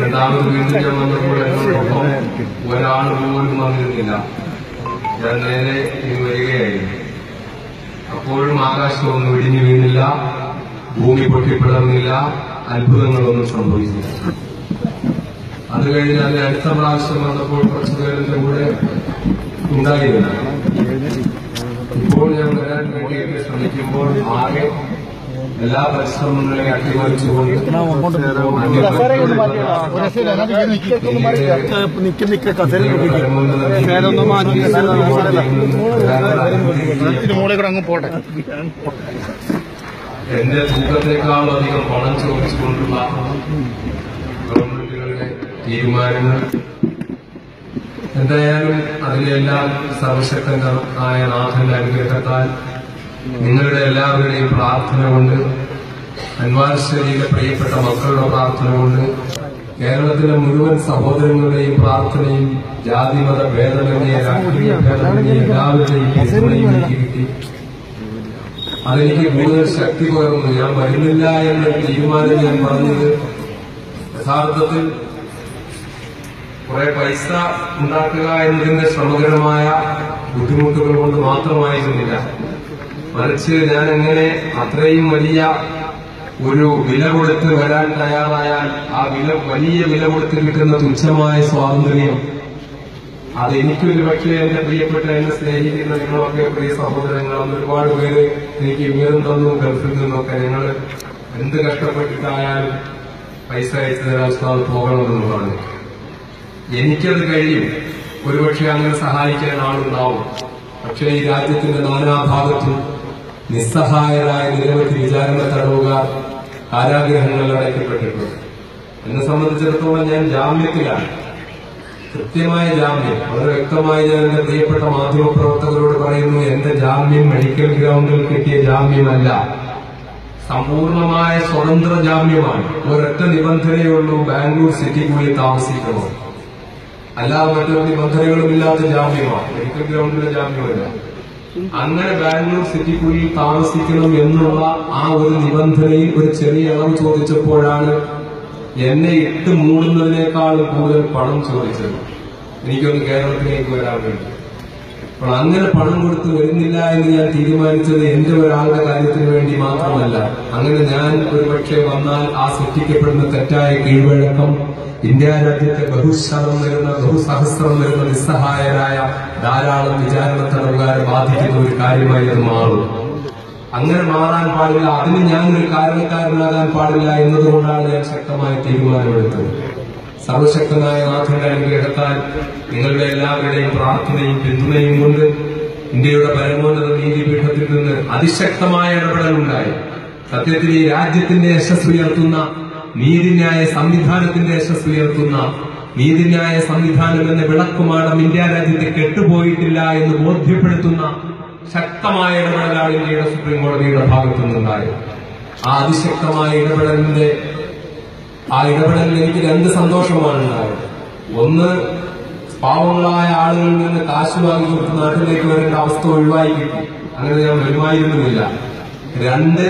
രണ്ടാമത് വീണ്ടും ഞാൻ വന്നപ്പോൾ ഒരാൾ പോലും വന്നിരുന്നില്ല. ഞാൻ നേരെ വരികയായിരുന്നു. അപ്പോഴും ആകാശമൊന്നും ഇടിഞ്ഞു വീണില്ല ഭൂമി പൊട്ടിപ്പിളർന്നില്ല അത്ഭുതങ്ങളൊന്നും സംഭവിച്ചില്ല. അത് കഴിഞ്ഞ് അതിന് അടുത്ത പ്രാവശ്യം വന്നപ്പോൾ കുറച്ചു പേരുടെ കൂടെ ഉണ്ടായിരുന്നു. ഇപ്പോൾ ഞാൻ വരാൻ വേണ്ടിയിട്ട് ശ്രമിക്കുമ്പോൾ ആകെ എല്ലാ പരിശ്രമങ്ങളെയും അട്ടിമറിച്ചുകൊണ്ട് അങ്ങ് പോട്ടെ എന്റെ തൂക്കത്തെക്കാളും അധികം പണം ചോദിച്ചുകൊണ്ടുള്ള ഗവൺമെന്റുകളുടെ തീരുമാനങ്ങൾ എന്തായാലും അതിലെല്ലാം സർവശക്തനായ നാഥന്റെ അനുഗ്രഹത്താൽ നിങ്ങളുടെ എല്ലാവരുടെയും പ്രാർത്ഥന കൊണ്ട് അൻവാർശ്ശേരിയിലെ പ്രിയപ്പെട്ട മക്കളുടെ പ്രാർത്ഥന കൊണ്ട് കേരളത്തിലെ മുഴുവൻ സഹോദരങ്ങളുടെയും പ്രാർത്ഥനയും ജാതിമത ഭേദമന്യേ രാഷ്ട്രീയ ഭേദമന്യേ എല്ലാവരുടെയും പിന്തുണയും എനിക്ക് കിട്ടി. അതെനിക്ക് കൂടുതൽ ശക്തി പകർന്നു. ഞാൻ വരുന്നില്ല എന്ന തീരുമാനം ഞാൻ പറഞ്ഞത് യഥാർത്ഥത്തിൽ കുറെ പൈസ ഉണ്ടാക്കുക എന്നതിന്റെ ശ്രമകരമായ ബുദ്ധിമുട്ടുകൾ കൊണ്ട് മാത്രമായിരുന്നില്ല. മറിച്ച് ഞാൻ എങ്ങനെ അത്രയും വലിയ ഒരു വില കൊടുത്ത് വരാൻ തയ്യാറായാൽ ആ വില വലിയ വില കൊടുത്ത് കിട്ടുന്ന തുച്ഛമായ സ്വാതന്ത്ര്യം അത് എനിക്കൊരു പക്ഷേ എന്റെ പ്രിയപ്പെട്ട എന്നെ സ്നേഹിക്കുന്ന നിങ്ങളൊക്കെ പ്രിയ സഹോദരങ്ങളെന്ന് ഒരുപാട് പേര് എനിക്ക് വിവരം തന്നു ഗൾഫിൽ നിന്നൊക്കെ ഞങ്ങൾ എന്ത് കഷ്ടപ്പെട്ടിട്ടായാലും പൈസ അയച്ചു തരാൻ ഉസ്താദ് പോകണമെന്ന് പറഞ്ഞു എനിക്കത് കഴിയും. ഒരുപക്ഷെ അങ്ങനെ സഹായിക്കാൻ ആളുണ്ടാവും. പക്ഷേ ഈ രാജ്യത്തിന്റെ നാനാഭാഗത്തും നിസ്സഹായരായ നിരവധി വിചാരണ തടവുകാർ കാരാഗ്രഹങ്ങളിൽ അടയ്ക്കപ്പെട്ടിട്ടുണ്ട്. എന്നെ സംബന്ധിച്ചിടത്തോളം ഞാൻ ജാമ്യത്തിലാണ്. കൃത്യമായ ജാമ്യം വളരെ വ്യക്തമായി ഞാൻ എന്റെ പ്രിയപ്പെട്ട മാധ്യമപ്രവർത്തകരോട് പറയുന്നു എന്റെ ജാമ്യം മെഡിക്കൽ ഗ്രൗണ്ടിൽ കിട്ടിയ ജാമ്യമല്ല. സമ്പൂർണമായ സ്വതന്ത്ര ജാമ്യമാണ്. ഒരൊറ്റ നിബന്ധനയുള്ളൂ ബാംഗ്ലൂർ സിറ്റി കൂടി താമസിക്കണം അല്ലാതെ മറ്റൊരു നിബന്ധനകളുമില്ലാത്ത ജാമ്യമാണ്. മെഡിക്കൽ ഗ്രൗണ്ടിലെ ജാമ്യമല്ല. അങ്ങനെ ബാംഗ്ലൂർ സിറ്റിക്കുള്ളിൽ താമസിക്കണം എന്നുള്ള ആ ഒരു നിബന്ധനയിൽ ഒരു ചെറിയ അളവ് ചോദിച്ചപ്പോഴാണ് എന്നെ ഇട്ട് മൂടുന്നതിനേക്കാളും കൂടുതൽ പണം ചോദിച്ചത്. എനിക്കൊന്ന് കേരളത്തിലേക്ക് വരാൻ വേണ്ടി. അപ്പോൾ അങ്ങനെ പണം കൊടുത്ത് വരുന്നില്ല എന്ന് ഞാൻ തീരുമാനിച്ചത് എന്റെ ഒരാളുടെ കാര്യത്തിന് വേണ്ടി മാത്രമല്ല. അങ്ങനെ ഞാൻ ഒരുപക്ഷെ വന്നാൽ ആ സൃഷ്ടിക്കപ്പെടുന്ന തെറ്റായ കീഴ്വഴക്കം ഇന്ത്യ രാജ്യത്തെ ബഹുശതം വരുന്ന ബഹുസഹസ്രം വരുന്ന നിസ്സഹായരായ ധാരാളം വിചാരണ തടവുകാരെ ബാധിക്കുന്ന ഒരു കാര്യമായി അത് മാറും അങ്ങനെ മാറാൻ പാടില്ല. അതിന് ഞാൻ ഒരു കാരണക്കാരനാകാൻ പാടില്ല എന്നതുകൊണ്ടാണ് ഞാൻ ശക്തമായ തീരുമാനമെടുത്തത്. സർവശക്തനായ നാഥന്റെ അനുഗ്രഹത്താൽ നിങ്ങളുടെ എല്ലാവരുടെയും പ്രാർത്ഥനയും പിന്തുണയും കൊണ്ട് ഇന്ത്യയുടെ പരമോന്നത നീതിപീഠത്തിൽ നിന്ന് അതിശക്തമായ ഇടപെടലുണ്ടായി. സത്യത്തിൽ ഈ രാജ്യത്തിന്റെ യശസ് ഉയർത്തുന്ന നീതിന്യായ സംവിധാനത്തിന്റെ യശസ് ഉയർത്തുന്ന നീതിന്യായ സംവിധാനം എന്ന വിളക്കുമാടം ഇന്ത്യ രാജ്യത്തെ കെട്ടുപോയിട്ടില്ല എന്ന് ബോധ്യപ്പെടുത്തുന്ന ശക്തമായ ഇടപെടലാണ് ഇന്ത്യയുടെ സുപ്രീം കോടതിയുടെ ഭാഗത്തു നിന്നുണ്ടായത് ആ അതിശക്തമായ ഇടപെടലിന്റെ ആ ഇടപെടലിൽ എനിക്ക് രണ്ട് സന്തോഷമാണ് ഉണ്ടായത്. ഒന്ന് പാവങ്ങളായ ആളുകളിൽ നിന്ന് കാശ് വാങ്ങി കൊടുത്ത് നാട്ടിലേക്ക് വരേണ്ട അവസ്ഥ ഒഴിവായി കിട്ടി. അങ്ങനെ ഞാൻ വരുമായിരുന്നുമില്ല. രണ്ട്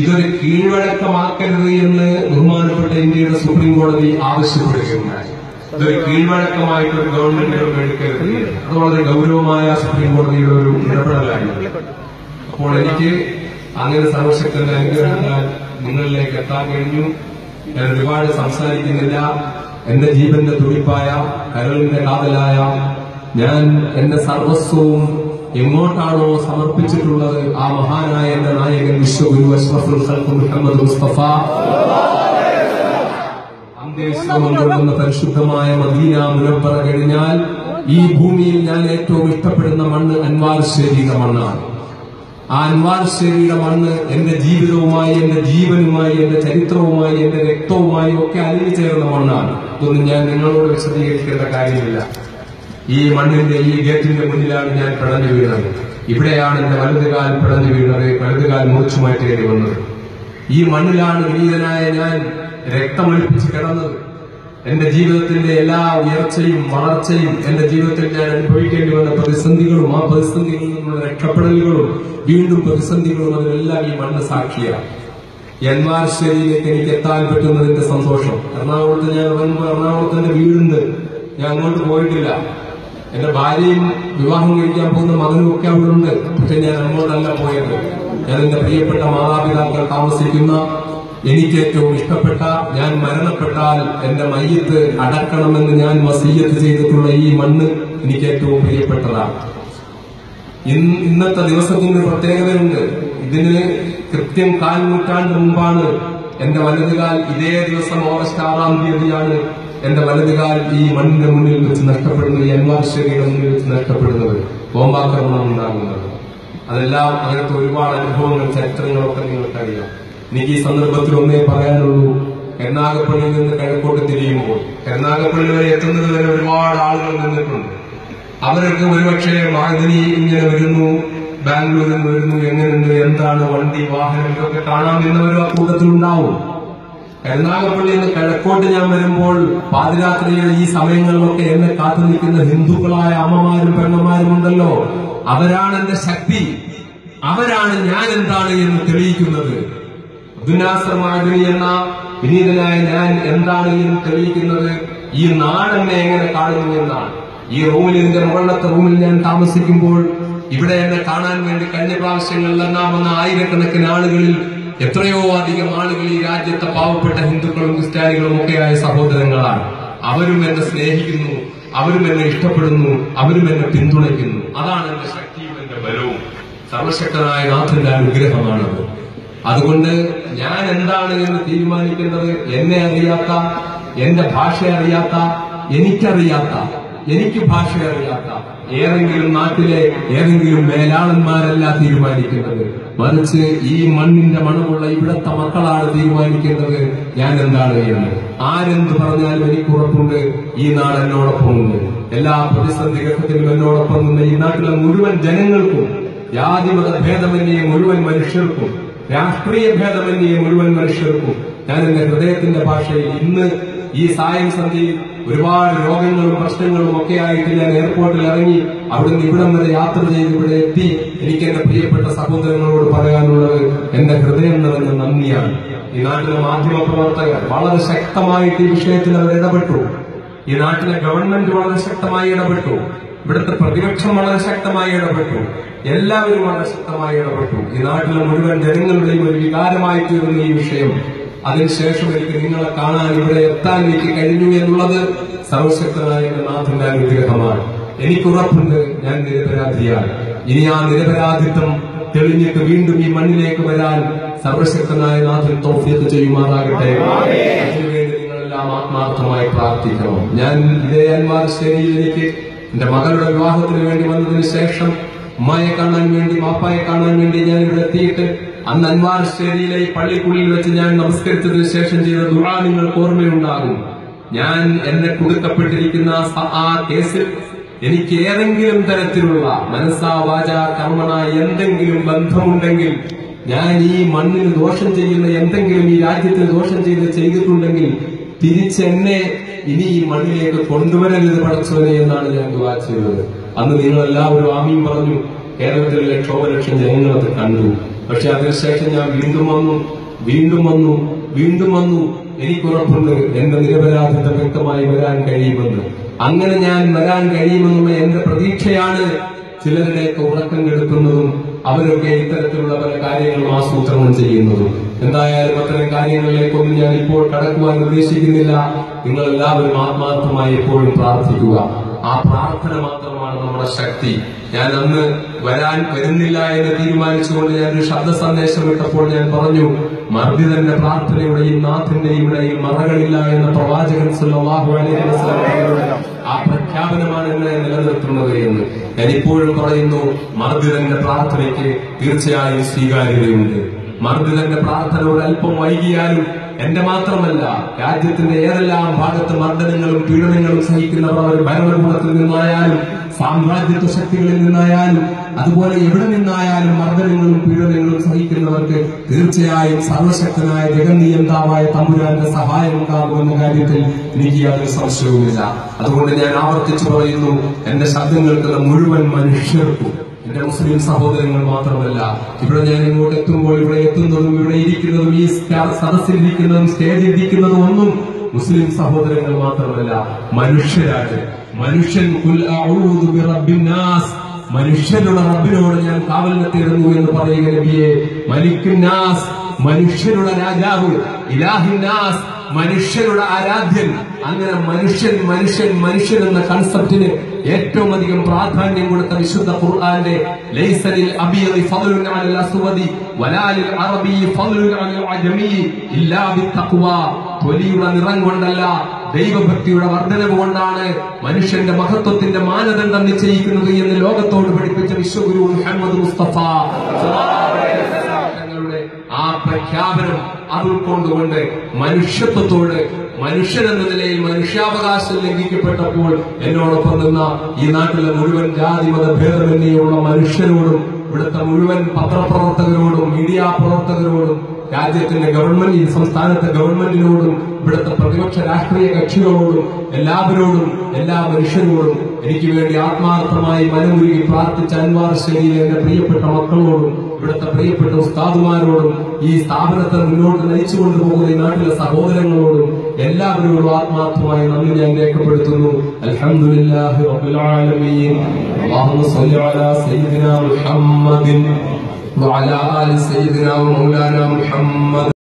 ഇതൊരു കീഴ്വഴക്കമാക്കരുത് എന്ന് ബഹുമാനപ്പെട്ട ഇന്ത്യയുടെ സുപ്രീം കോടതി ആവശ്യപ്പെടുകയുണ്ടായി. ഇതൊരു കീഴ്വഴക്കമായിട്ട് ഒരു ഗവൺമെന്റുകൾ എടുക്കരുത് അത് വളരെ ഗൗരവമായ സുപ്രീം കോടതിയുടെ ഒരു ഇടപെടലായിരുന്നു. അപ്പോൾ എനിക്ക് അങ്ങനെ സർവശക്തന്റെ അനുഗ്രഹത്താൽ നിങ്ങളിലേക്ക് എത്താൻ കഴിഞ്ഞു. ഞാൻ ഒരുപാട് സംസാരിക്കുന്നില്ല. എന്റെ ജീവന്റെ തുടിപ്പായ കരളിന്റെ കാതലായ ഞാൻ എന്റെ സർവസ്വവും എങ്ങോട്ടാണോ സമർപ്പിച്ചിട്ടുള്ളത് ആ മഹാനായ എന്റെ നായകൻ വിശ്വഗുരു അഷ്റഫുൽ മുഹമ്മദ് മുസ്തഫ. പരിശുദ്ധമായ മദീന മുനപ്പറ കഴിഞ്ഞാൽ ഈ ഭൂമിയിൽ ഞാൻ ഏറ്റവും ഇഷ്ടപ്പെടുന്ന മണ്ണ് അൻവാർ ശരീര മണ്ണാണ്. ആ അൻവാർ ശരീര മണ്ണ് എന്റെ ജീവിതവുമായി എന്റെ ജീവനുമായി എന്റെ ചരിത്രവുമായി എന്റെ രക്തവുമായി ഒക്കെ അലിഞ്ഞു ചേർന്ന മണ്ണാണ്. ഇതൊന്നും ഞാൻ നിങ്ങളോട് വിശദീകരിക്കേണ്ട കാര്യമില്ല. ഈ മണ്ണിന്റെ ഈ ഗേറ്റിന്റെ മുന്നിലാണ് ഞാൻ പിടഞ്ഞു വീണത്. ഇവിടെയാണ് എന്റെ വലതുകാൽ പിടഞ്ഞു വീണത്. വലതുകാൽ മുറിച്ചു മാറ്റേണ്ടി വന്നത്. ഈ മണ്ണിലാണ് വിനീതനായ ഞാൻ രക്തമൊലിപ്പിച്ച് കിടന്നത്. എന്റെ ജീവിതത്തിന്റെ എല്ലാ ഉയർച്ചയും വളർച്ചയും എന്റെ ജീവിതത്തിൽ ഞാൻ അനുഭവിക്കേണ്ടി വന്ന പ്രതിസന്ധികളും ആ പ്രതിസന്ധികളിൽ നിന്നുള്ള രക്ഷപ്പെടലുകളും വീണ്ടും പ്രതിസന്ധികളും അതിനെല്ലാം ഈ മണ്ണ് സാക്ഷിയാണ് യന്മാർശ്ശേരിയിലേക്ക് എനിക്ക് എത്താൻ പറ്റുന്നതിന്റെ സന്തോഷം. എറണാകുളത്ത് ഞാൻ ഇറങ്ങുമ്പോൾ എറണാകുളത്ത് എന്റെ വീടുണ്ട്. ഞാൻ അങ്ങോട്ട് പോയിട്ടില്ല. എന്റെ ഭാര്യയും വിവാഹം കഴിക്കാൻ പോകുന്ന മകനും ഒക്കെ അവിടെ ഉണ്ട്. പക്ഷെ ഞാൻ അങ്ങോട്ടല്ല പോയത്. ഞാൻ എന്റെ പ്രിയപ്പെട്ട മാതാപിതാക്കൾ താമസിക്കുന്ന എനിക്ക് ഏറ്റവും ഇഷ്ടപ്പെട്ട ഞാൻ മരണപ്പെട്ടാൽ എന്റെ മയ്യത്ത് അടക്കണമെന്ന് ഞാൻ വസീയത്ത് ചെയ്തിട്ടുള്ള ഈ മണ്ണ് എനിക്ക് ഏറ്റവും പ്രിയപ്പെട്ടതാണ് ഇന്നത്തെ ദിവസത്തിന് പ്രത്യേകതയുണ്ട്. ഇതിന് കൃത്യം കാൽ നൂറ്റാണ്ട് മുമ്പാണ് എന്റെ വലതുകാൽ ഇതേ ദിവസം ഓഗസ്റ്റ് ആറാം തീയതിയാണ് എന്റെ വലതുകാൽ ഈ മണ്ണിന്റെ മുന്നിൽ വെച്ച് നഷ്ടപ്പെടുന്നത് എന്മാശ്ശേരിയുടെ മുന്നിൽ വെച്ച് നഷ്ടപ്പെടുന്നത് ബോംബാക്രമണം ഉണ്ടാകുന്നത്. അതെല്ലാം അങ്ങനത്തെ ഒരുപാട് അനുഭവങ്ങൾ ചരിത്രങ്ങളൊക്കെ നിങ്ങൾക്കറിയാം. എനിക്ക് ഈ സന്ദർഭത്തിൽ ഒന്നേ പറയാനുള്ളൂ. എറണാകുളപ്പള്ളിയിൽ നിന്ന് കിഴക്കോട്ട് തിരിയുമ്പോൾ എറണാകുളപ്പള്ളി വരെ എത്തുന്നത് വരെ ഒരുപാട് ആളുകൾ നിന്നിട്ടുണ്ട്. അവരൊക്കെ ഒരുപക്ഷെ മാഗിനി ഇങ്ങനെ വരുന്നു ബാംഗ്ലൂരിൽ നിന്ന് വരുന്നു എങ്ങനെയുണ്ട് എന്താണ് വണ്ടി വാഹനം ഇതൊക്കെ കാണാൻ നിന്നവരും ആ കൂട്ടത്തിലുണ്ടാവും. എറണാകുളപ്പള്ളിയിൽ നിന്ന് കിഴക്കോട്ട് ഞാൻ വരുമ്പോൾ പാതിരാത്രിയിൽ ഈ സമയങ്ങളിലൊക്കെ എന്നെ കാത്തു നിൽക്കുന്ന ഹിന്ദുക്കളായ അമ്മമാരും പെണ്ണന്മാരും ഉണ്ടല്ലോ. അവരാണ് എന്റെ ശക്തി. അവരാണ് ഞാൻ എന്താണ് എന്ന് തെളിയിക്കുന്നത്. അബ്ദുനാസർമാദിനി എന്ന വിനീതനായ ഞാൻ എന്താണ് എന്ന് തെളിയിക്കുന്നത്? ഈ നാടെന്നെ എങ്ങനെ കാണുന്നു എന്നാണ്. ഈ റൂമിൽ ഇതിന്റെ മുകളിലത്തെ റൂമിൽ ഞാൻ താമസിക്കുമ്പോൾ ഇവിടെ എന്നെ കാണാൻ വേണ്ടി കഴിഞ്ഞ പ്രാവശ്യങ്ങളിലെല്ലാം വന്ന ആയിരക്കണക്കിന് ആളുകളിൽ എത്രയോ അധികം ആളുകൾ ഈ രാജ്യത്തെ പാവപ്പെട്ട ഹിന്ദുക്കളും ക്രിസ്ത്യാനികളും ഒക്കെയായ സഹോദരങ്ങളാണ്. അവരും എന്നെ സ്നേഹിക്കുന്നു അവരും എന്നെ ഇഷ്ടപ്പെടുന്നു അവരും എന്നെ പിന്തുണയ്ക്കുന്നു. അതാണ് എന്റെ ശക്തിയും എന്റെ ബലവും. സർവശക്തനായ നാഥന്റെ അനുഗ്രഹമാണത്. അതുകൊണ്ട് ഞാൻ എന്താണ് എന്ന് തീരുമാനിക്കുന്നത് എന്നെ അറിയാത്ത എന്റെ ഭാഷ അറിയാത്ത എനിക്കറിയാത്ത എനിക്ക് ഭാഷ അറിയാത്ത ഏതെങ്കിലും നാട്ടിലെ ഏതെങ്കിലും മേലാളന്മാരല്ല തീരുമാനിക്കുന്നത്. മറിച്ച് ഈ മണ്ണിന്റെ മണമുള്ള ഇവിടത്തെ മക്കളാണ് തീരുമാനിക്കേണ്ടത് ഞാൻ എന്താണ് ചെയ്യുന്നത് ആരെന്ത് പറഞ്ഞാലും എനിക്ക് ഉറപ്പുണ്ട്. ഈ നാട് എന്നോടൊപ്പമുണ്ട്. എല്ലാ പ്രതിസന്ധി ഘട്ടത്തിലും എന്നോടൊപ്പം നിന്ന് ഈ നാട്ടിലെ മുഴുവൻ ജനങ്ങൾക്കും ജാതിമത ഭേദമന്യേ മുഴുവൻ മനുഷ്യർക്കും രാഷ്ട്രീയ ഭേദമന്യേ മുഴുവൻ മനുഷ്യർക്കും ഞാൻ എന്റെ ഹൃദയത്തിന്റെ ഭാഷയിൽ ഇന്ന് ഈ സായം സന്ധ്യയിൽ ഒരുപാട് രോഗങ്ങളും പ്രശ്നങ്ങളും ഒക്കെ ആയിട്ട് ഞാൻ എയർപോർട്ടിൽ ഇറങ്ങി അവിടുന്ന് ഇവിടം വരെ യാത്ര ചെയ്ത് ഇവിടെ എത്തി. എനിക്ക് എന്റെ പ്രിയപ്പെട്ട സഹോദരങ്ങളോട് പറയാനുള്ളത് എന്റെ ഹൃദയം നിറഞ്ഞ നന്ദിയാണ്. ഈ നാട്ടിലെ മാധ്യമ പ്രവർത്തകർ വളരെ ശക്തമായിട്ട് ഈ വിഷയത്തിൽ അവർ ഇടപെട്ടു. ഈ നാട്ടിലെ ഗവൺമെന്റ് വളരെ ശക്തമായി ഇടപെട്ടു. ഇവിടുത്തെ പ്രതിപക്ഷം വളരെ ശക്തമായി ഇടപെട്ടു. എല്ലാവരും വളരെ ശക്തമായി ഇടപെട്ടു. ഈ നാട്ടിലെ മുഴുവൻ ജനങ്ങളുടെയും ഒരു വികാരമായി തീർന്നു ഈ വിഷയം. അതിനുശേഷം എനിക്ക് നിങ്ങളെ കാണാൻ ഇവിടെ എത്താൻ എനിക്ക് കഴിഞ്ഞു എന്നുള്ളത് സർവശക്തനായ നാഥന്റെ അനുഗ്രഹമാണ് എനിക്കുറപ്പുണ്ട് ഞാൻ നിരപരാധിയാണ്. ഇനി ആ നിരപരാധിത്വം തെളിഞ്ഞിട്ട് വീണ്ടും ഈ മണ്ണിലേക്ക് വരാൻ സർവശക്തനായ നാഥൻ തോഫിയത്ത് ചെയ്യുമാറാകട്ടെ. അതിനുവേണ്ടി നിങ്ങളെല്ലാം ആത്മാർത്ഥമായി പ്രാർത്ഥിക്കണം. ഞാൻ ഇതേ അന്മാർശ്ശേരിയിലേക്ക് എന്റെ മകളുടെ വിവാഹത്തിന് വേണ്ടി വന്നതിന് ശേഷം ഉമ്മയെ കാണാൻ വേണ്ടി മാപ്പായെ കാണാൻ വേണ്ടി ഞാൻ ഇവിടെ എത്തിയിട്ട് അന്ന് അൻവാർശ്ശേരിയിലെ ഈ പള്ളിക്കുള്ളിൽ വെച്ച് ഞാൻ നമസ്കരിച്ചതിന് ശേഷം ചെയ്ത ദുറാ നിങ്ങൾക്ക് ഓർമ്മയുണ്ടാകും. ഞാൻ എന്നെ കൊടുക്കപ്പെട്ടിരിക്കുന്ന ആ കേസിൽ എനിക്ക് ഏതെങ്കിലും തരത്തിലുള്ള മനസ്സാ വാച കർമ്മണ എന്തെങ്കിലും ബന്ധമുണ്ടെങ്കിൽ ഞാൻ ഈ മണ്ണിന് ദോഷം ചെയ്യുന്ന എന്തെങ്കിലും ഈ രാജ്യത്തിന് ദോഷം ചെയ്ത് ചെയ്തിട്ടുണ്ടെങ്കിൽ തിരിച്ചെന്നെ ഇനി ഈ മണ്ണിലേക്ക് കൊണ്ടുവരരുത് പടച്ചവനെ എന്നാണ് ഞാൻ ദുവാ ചെയ്തത്. അന്ന് നിങ്ങൾ എല്ലാവരും ആമീൻ പറഞ്ഞു. കേരളത്തിലെ ലക്ഷോപലക്ഷം ജനങ്ങൾ അത് കണ്ടു. പക്ഷെ അതിനുശേഷം ഞാൻ വീണ്ടും വന്നു വീണ്ടും വന്നു വീണ്ടും വന്നു. എനിക്കുറപ്പുണ്ട് എന്റെ നിരപരാധിത്വം വ്യക്തമായി വരാൻ കഴിയുമെന്ന്. അങ്ങനെ ഞാൻ വരാൻ കഴിയുമെന്നുള്ള എന്റെ പ്രതീക്ഷയാണ് ചിലരുടെയൊക്കെ ഉറക്കം കെടുക്കുന്നതും അവരൊക്കെ ഇത്തരത്തിലുള്ള പല കാര്യങ്ങളും ആസൂത്രണം ചെയ്യുന്നതും. എന്തായാലും അത്തരം കാര്യങ്ങളിലേക്കൊന്നും ഞാൻ ഇപ്പോൾ കടക്കുവാൻ ഉദ്ദേശിക്കുന്നില്ല. നിങ്ങൾ എല്ലാവരും ആത്മാർത്ഥമായി എപ്പോഴും പ്രാർത്ഥിക്കുക. ആ പ്രാർത്ഥന മാത്രമാണ് നമ്മുടെ ശക്തി. ഞാൻ അന്ന് വരാൻ വരുന്നില്ല എന്ന് തീരുമാനിച്ചുകൊണ്ട് ഞാൻ ഒരു ശബ്ദ സന്ദേശം ഇട്ടപ്പോൾ ഞാൻ പറഞ്ഞു മർദ്ദിതന്റെ പ്രാർത്ഥനയുടെയും നാഥന്റെയും ഇടയിൽ മറകളില്ല എന്ന പ്രവാചകൻ അലൈഹി വസല്ലം ആ പ്രഖ്യാപനമാണ് എന്നെ നിലനിർത്തുന്നത് എന്ന്. ഞാൻ ഇപ്പോഴും പറയുന്നു മർദ്ദിതന്റെ പ്രാർത്ഥനയ്ക്ക് തീർച്ചയായും സ്വീകാര്യതയുണ്ട്. മർദ്ദിതന്റെ പ്രാർത്ഥന അല്പം വൈകിയാലും എന്റെ മാത്രമല്ല രാജ്യത്തിന്റെ ഏതെല്ലാം ഭാഗത്ത് മർദ്ദനങ്ങളും പീഡനങ്ങളും സഹിക്കുന്നവർ അവർ ഭരണകൂടത്തിൽ നിന്നായാലും സാമ്രാജ്യത്വ ശക്തികളിൽ നിന്നായാലും അതുപോലെ എവിടെ നിന്നായാലും മർദ്ദനങ്ങളും പീഡനങ്ങളും സഹിക്കുന്നവർക്ക് തീർച്ചയായും സർവശക്തനായ ജഗന്നിയന്താവായ തമ്പുരാന്റെ സഹായം ഉണ്ടാകുമെന്ന കാര്യത്തിൽ എനിക്ക് യാതൊരു സംശയവുമില്ല. അതുകൊണ്ട് ഞാൻ ആവർത്തിച്ചു പറയുന്നു എന്റെ ശബ്ദം കേൾക്കുന്ന മുഴുവൻ മനുഷ്യർക്കും. എന്റെ മുസ്ലിം സഹോദരങ്ങൾ മാത്രമല്ല ഇവിടെ ഞാൻ ഇങ്ങോട്ട് എത്തുമ്പോൾ ഇവിടെ എത്തുന്നതും ഇവിടെ ഇരിക്കുന്നതും ഈ സദസ്സിലിരിക്കുന്നതും സ്റ്റേജിൽ ഇരിക്കുന്നതും ഒന്നും മുസ്ലിം സഹോദരങ്ങൾ മാത്രമല്ല മനുഷ്യരാണ്. മനുഷ്യൻ മനുഷ്യരുടെ റബ്ബിനോട് ഞാൻ കാവലിനെ തേടുന്നു എന്ന് പറയുക നബിയെ മലിക്കുന്നാസ് മനുഷ്യരുടെ രാജാവ് ഇലാഹിന്നാസ് മനുഷ്യരുടെ ആരാധ്യൻ. അങ്ങനെ മനുഷ്യൻ മനുഷ്യൻ മനുഷ്യൻ എന്ന കൺസെപ്റ്റിന് ഏറ്റവും അധികം പ്രാധാന്യം കൊടുത്ത വിശുദ്ധ ഖുർആന്റെ അറബി നിറം കൊണ്ടല്ല ദൈവഭക്തിയുടെ വർധനവ് കൊണ്ടാണ് മനുഷ്യന്റെ മഹത്വത്തിന്റെ മാനദണ്ഡം നിശ്ചയിക്കുന്നത് എന്ന് ലോകത്തോട് പഠിപ്പിച്ച വിശ്വഗുരു മുഹമ്മദ് മുസ്തഫ. ആ പ്രഖ്യാപനം അത് ഉൾക്കൊണ്ടുകൊണ്ട് മനുഷ്യത്വത്തോട് മനുഷ്യനെന്ന നിലയിൽ മനുഷ്യാവകാശം ലംഘിക്കപ്പെട്ടപ്പോൾ എന്നോടൊപ്പം നിന്ന ഈ നാട്ടിലെ മുഴുവൻ ജാതി മത ഭേദമന്യുള്ള മനുഷ്യരോടും ഇവിടുത്തെ മുഴുവൻ പത്രപ്രവർത്തകരോടും മീഡിയ പ്രവർത്തകരോടും രാജ്യത്തിന്റെ ഗവൺമെന്റ് സംസ്ഥാനത്തെ ഗവൺമെന്റിനോടും ഇവിടുത്തെ പ്രതിപക്ഷ രാഷ്ട്രീയ കക്ഷികളോടും എല്ലാവരോടും എല്ലാ മനുഷ്യരോടും എനിക്ക് വേണ്ടി ആത്മാർത്ഥമായി മനമുരുകി പ്രാർത്ഥിച്ച അൻവാർ ശരിയിലെ എന്റെ പ്രിയപ്പെട്ട മക്കളോടും ഇവിടുത്തെ പ്രിയപ്പെട്ട ഉസ്താദുമാരോടും ഈ സ്ഥാപനത്തെ മുന്നോട്ട് നയിച്ചു കൊണ്ടുപോകുന്ന ഈ നാട്ടിലെ സഹോദരങ്ങളോടും എല്ലാവരോടും ആത്മാർത്ഥമായി നന്ദി ഞാൻ രേഖപ്പെടുത്തുന്നു അൽഹംദുലില്ലാഹി റബ്ബിൽ ആലമീൻ അല്ലാഹുമ്മ സ്വല്ലി അലാ സയ്യിദിനാ മുഹമ്മദിൻ وعلى آل سيدنا ومولانا محمد